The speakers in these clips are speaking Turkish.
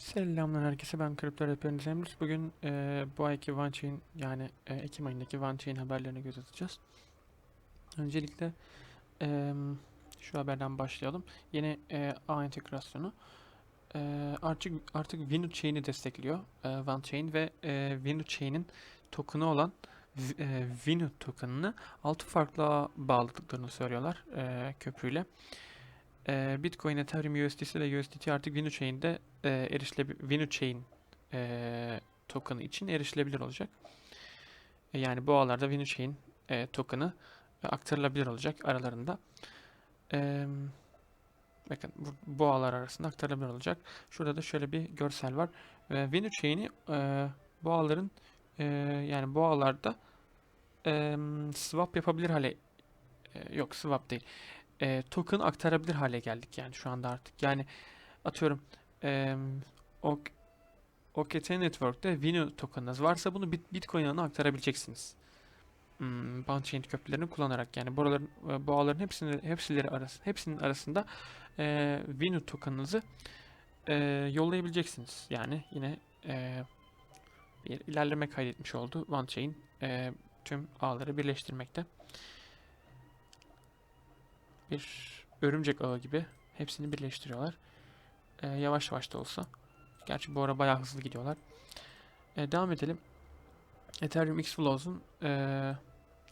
Selamlar herkese ben Kripto Rehberiniz Emrus. Bugün e, bu ayki OneChain yani e, Ekim ayındaki OneChain haberlerine göz atacağız. Öncelikle e, şu haberden başlayalım. Yeni e, ağ entegrasyonu e, artık artık Vinu Chain'i destekliyor e, OneChain ve e, Vinu Chain'in token'ı olan e, Vinu token'ını altı farklı ağa bağladıklarını söylüyorlar e, köprüyle. E, Bitcoin, Ethereum, USDC ve USDT artık Vinu Chain'de e, erişilebilir VenuChain e, token'ı için erişilebilir olacak. E, yani bu ağlarda VenuChain e, token'ı e, aktarılabilir olacak aralarında. E, bakın bu, bu ağlar arasında aktarılabilir olacak. Şurada da şöyle bir görsel var. E, VenuChain'i e, bu ağların e, yani bu ağlarda e, swap yapabilir hale e, yok swap değil. E, token aktarabilir hale geldik yani şu anda artık. Yani atıyorum Eee OK, OKT Network'te Vinu token'ınız varsa bunu Bit- Bitcoin ağına aktarabileceksiniz. Hmm, Bounty köprülerini kullanarak yani buraların e, bu ağların hepsini hepsileri arası hepsinin arasında eee Vinu token'ınızı eee, yollayabileceksiniz. Yani yine eee, bir ilerleme kaydetmiş oldu OneChain eee, tüm ağları birleştirmekte. Bir örümcek ağı gibi hepsini birleştiriyorlar. Ee, yavaş yavaş da olsa. Gerçi bu ara bayağı hızlı gidiyorlar. Ee, devam edelim. Ethereum X-Flows'un e,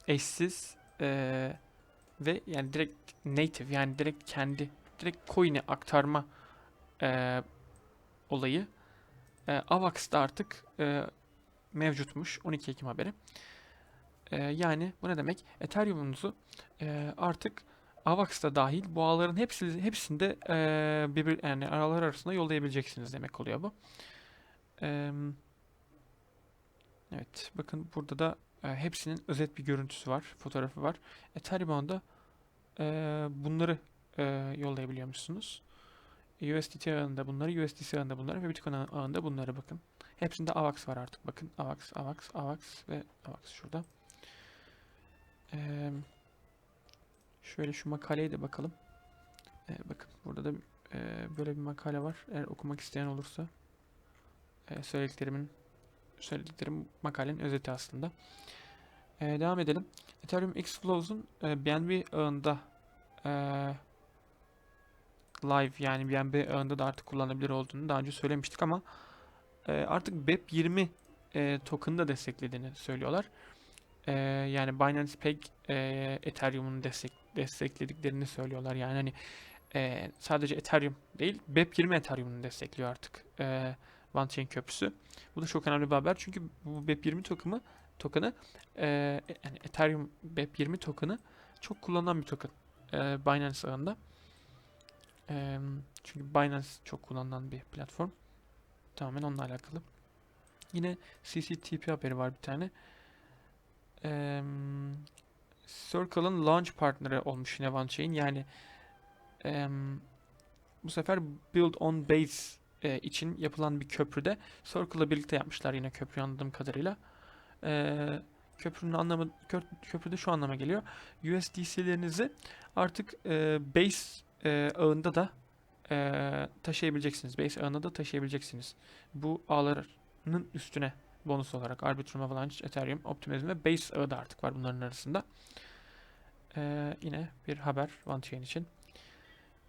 eşsiz e, ve yani direkt native yani direkt kendi direkt coin'e aktarma e, olayı e, Avax'da artık e, mevcutmuş 12 Ekim haberi. E, yani bu ne demek? Ethereum'unuzu e, artık Avax'ta dahil bu ağların hepsi hepsinde eee birbir yani aralar arasında yollayabileceksiniz demek oluyor bu. Eee, evet bakın burada da e, hepsinin özet bir görüntüsü var, fotoğrafı var. Ethereum'da eee bunları eee yollayabiliyormuşsunuz. USDT ağında bunları, USDC ağında bunları ve Bitcoin ağı- ağında bunları bakın. Hepsinde AVAX var artık bakın. AVAX, AVAX, AVAX ve AVAX şurada. Eee Şöyle şu makaleye de bakalım. Ee, bakın burada da e, böyle bir makale var. Eğer okumak isteyen olursa e, söylediklerimin söylediklerim makalenin özeti aslında. E, devam edelim. Ethereum X-Flows'un e, BNB ağında e, live yani BNB ağında da artık kullanılabilir olduğunu daha önce söylemiştik ama e, artık BEP20 e, token'ı da desteklediğini söylüyorlar. E, yani Binance Peg e, Ethereum'un destek, desteklediklerini söylüyorlar. Yani hani e, sadece Ethereum değil, BEP20 Ethereum'un destekliyor artık e, OneChain köprüsü. Bu da çok önemli bir haber çünkü bu BEP20 token'ı token'ı e, yani Ethereum BEP20 token'ı çok kullanılan bir token e, Binance ağında. E, çünkü Binance çok kullanılan bir platform. Tamamen onunla alakalı. Yine CCTP haberi var bir tane. Eee Circle'ın launch partneri olmuş yine OneChain. Yani em, bu sefer Build on Base e, için yapılan bir köprüde Circle'la birlikte yapmışlar yine köprüyü anladığım kadarıyla. Eee, köprünün anlamı kö- köprüde şu anlama geliyor. USDC'lerinizi artık e, Base e, ağında da e, taşıyabileceksiniz. Base ağında da taşıyabileceksiniz. Bu ağların üstüne bonus olarak Arbitrum, Avalanche, Ethereum, Optimism ve Base ağı da artık var bunların arasında. Ee, yine bir haber OneChain için.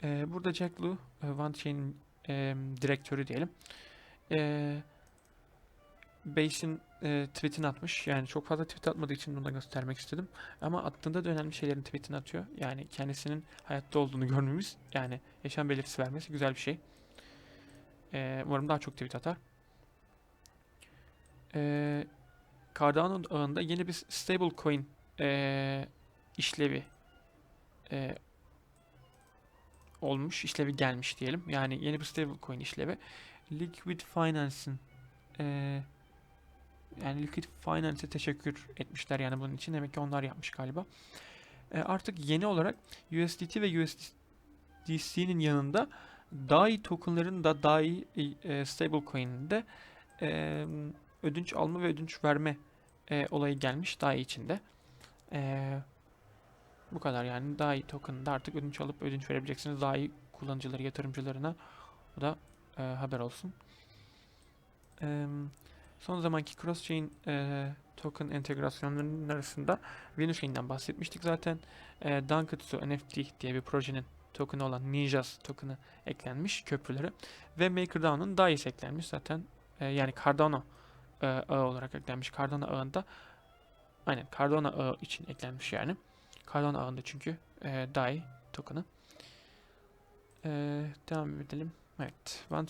Ee, burada Jack Lu, e, OneChain'in e, direktörü diyelim. E, Base'in e, tweetini atmış. Yani çok fazla tweet atmadığı için bunu da göstermek istedim. Ama attığında da önemli şeylerin tweetini atıyor. Yani kendisinin hayatta olduğunu görmemiz, yani yaşam belirtisi vermesi güzel bir şey. E, umarım daha çok tweet atar. E, Cardano ağında yeni bir stablecoin e, işlevi e, olmuş, işlevi gelmiş diyelim. Yani yeni bir stablecoin işlevi. Liquid Finance'ın e, yani Liquid Finance'e teşekkür etmişler yani bunun için. Demek ki onlar yapmış galiba. E, artık yeni olarak USDT ve USDC'nin yanında DAI tokenların da DAI e, stablecoin'in de e, ödünç alma ve ödünç verme e, olayı gelmiş DAI içinde. E, bu kadar yani DAI token'da artık ödünç alıp ödünç verebileceksiniz DAI kullanıcıları, yatırımcılarına. Bu da e, haber olsun. Eee, son zamanki cross-chain eee, token entegrasyonlarının arasında Venuchain'den bahsetmiştik zaten. Eee Dankatsu NFT diye bir projenin token'ı olan Ninjas token'ı eklenmiş köprülere ve MakerDAO'nun DAI'si eklenmiş zaten. Eee, yani Cardano eee, ağı olarak eklenmiş. Cardano ağında aynen Cardano ağı için eklenmiş yani. Cardano ağında çünkü eee DAI token'ı. Eee, devam edelim. Evet. One